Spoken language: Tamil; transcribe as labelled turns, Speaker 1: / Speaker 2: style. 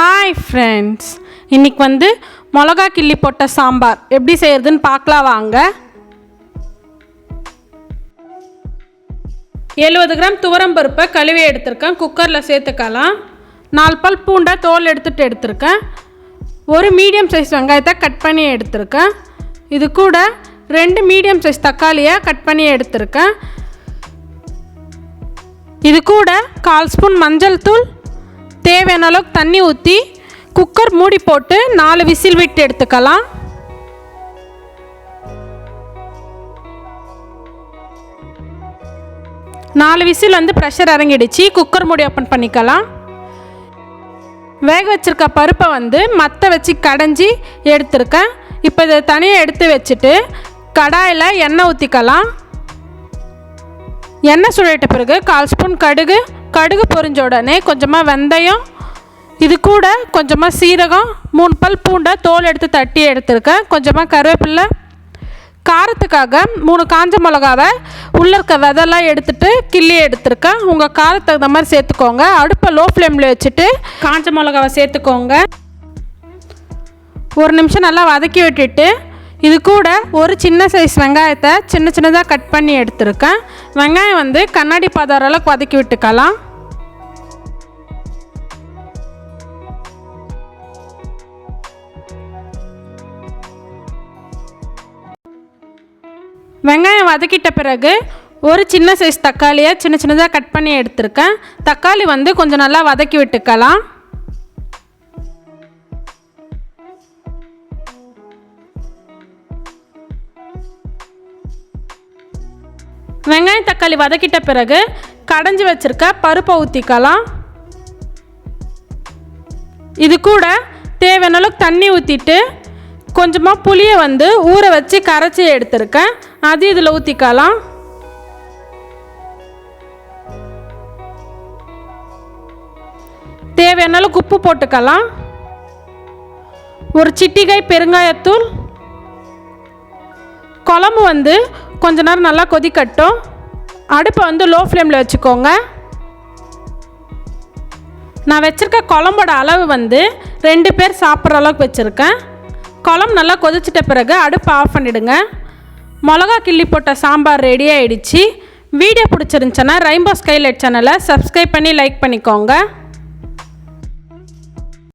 Speaker 1: ஹாய் ஃப்ரெண்ட்ஸ் இன்றைக்கி வந்து மிளகா கிள்ளி போட்ட சாம்பார். எப்படி செய்யறதுன்னு பார்க்கலாம் வாங்க. எழுபது கிராம் துவரம் பருப்பை கழுவி எடுத்திருக்கேன். குக்கரில் சேர்த்துக்கலாம். நாலு பல் பூண்டை தோல் எடுத்துகிட்டு எடுத்திருக்கேன். ஒரு மீடியம் சைஸ் வெங்காயத்தை கட் பண்ணி எடுத்திருக்கேன். இது கூட ரெண்டு மீடியம் சைஸ் தக்காளியை கட் பண்ணி எடுத்திருக்கேன். இது கூட கால் ஸ்பூன் மஞ்சள் தூள் தேவையான அளவுக்கு தண்ணி ஊற்றி குக்கர் மூடி போட்டு நாலு விசில் விட்டு எடுத்துக்கலாம். நாலு விசில் வந்து ப்ரெஷர் இறங்கிடுச்சு. குக்கர் மூடி ஓப்பன் பண்ணிக்கலாம். வேக வச்சிருக்க பருப்பை வந்து மற்ற வச்சு கடைஞ்சி எடுத்திருக்கேன். இப்போ இதை தனியாக எடுத்து வச்சுட்டு கடாயில் எண்ணெய் ஊற்றிக்கலாம் எண்ணெய் சுழட்ட பிறகு கால் ஸ்பூன் கடுகு கடுகு பொரிஞ்ச உடனே கொஞ்சமாக வெந்தயம் இது கூட கொஞ்சமாக சீரகம் மூணு பல் பூண்டை தோல் எடுத்து தட்டி எடுத்திருக்கேன் கொஞ்சமாக கருவேப்பில்லை காரத்துக்காக மூணு காஞ்ச மிளகாவை உள்ளே இருக்க விதெல்லாம் எடுத்துட்டு கிள்ளி எடுத்திருக்கேன் உங்கள் காரத்துக்கு தகுந்த மாதிரி சேர்த்துக்கோங்க. அடுப்பை லோ ஃப்ளேமில் வச்சுட்டு காஞ்ச மிளகாவை சேர்த்துக்கோங்க. ஒரு நிமிஷம் நல்லா வதக்கி விட்டுட்டு இது கூட ஒரு சின்ன சைஸ் வெங்காயத்தை சின்ன சின்னதாக கட் பண்ணி எடுத்திருக்கேன். வெங்காயம் வந்து கண்ணாடி பாதாரெல்லாம் கொதக்கி வதக்கி விட்டுக்கலாம். வெங்காயம் வதக்கிட்ட பிறகு ஒரு சின்ன சைஸ் தக்காளியை சின்ன சின்னதாக கட் பண்ணி எடுத்திருக்கேன். தக்காளி வந்து கொஞ்சம் நல்லா வதக்கி விட்டுக்கலாம். வெங்காயம் தக்காளி வதக்கிட்ட பிறகு கடைஞ்சி வச்சிருக்க பருப்பை ஊற்றிக்கலாம் இது கூட தேவையான அளவுக்கு தண்ணி ஊற்றிட்டு கொஞ்சமாக புளியை வந்து ஊற வச்சு கரைச்சி எடுத்திருக்கேன். அது இதில் ஊற்றிக்கலாம் தேவையான அளவுக்கு உப்பு போட்டுக்கலாம். ஒரு சிட்டிகை பெருங்காயத்தூள். குழம்பு வந்து கொஞ்ச நேரம் நல்லா கொதிக்கட்டும். அடுப்பை வந்து லோ ஃப்ளேமில் வச்சுக்கோங்க. நான் வச்சுருக்க குழம்போட அளவு வந்து ரெண்டு பேர் சாப்பிட்ற அளவுக்கு வச்சுருக்கேன். குழம்பு நல்லா கொதிச்சிட்ட பிறகு அடுப்பை ஆஃப் பண்ணிவிடுங்க மிளகா கிள்ளி போட்ட சாம்பார் ரெடி ஆகிடுச்சி வீடியோ பிடிச்சிருந்துச்சுன்னா ரெயின்போ ஸ்கைலைட் சேனலை சப்ஸ்கிரைப் பண்ணி லைக் பண்ணிக்கோங்க.